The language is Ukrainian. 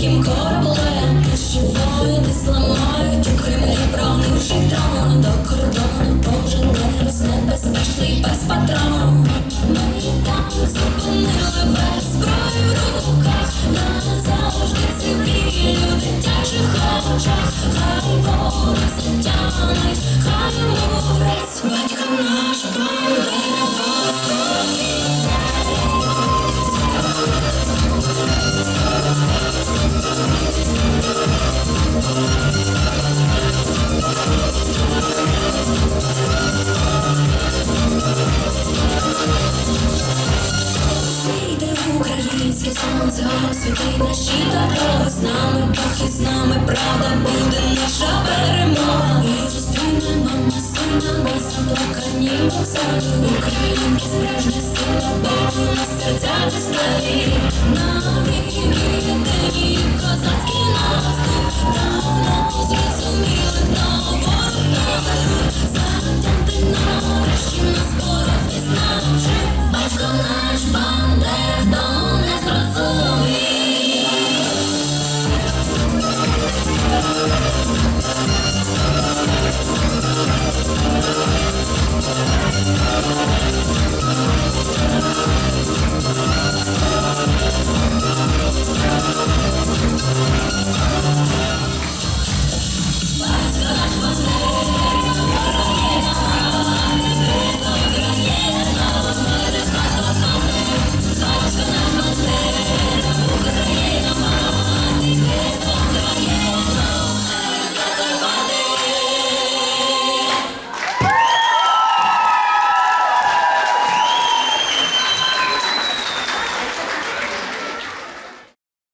Ким кораблем, що воїни зламають у Кремлі, пронивши травму до кордону, кожен день росне безпечний без патрону. Мені там зупинили без зброї в руку. Українське сонце освітить наші дороги З нами. Бог і з нами правда буде наша перемога. І зустрінемо на сина, заплакані вокзалі Українки справжня сила, Бо у нас серця на віки ідеї, козацькі настрій Давно зрозуміли, хто ворог Затям ти нарешті нас боротись навчив Батько нас Thank you.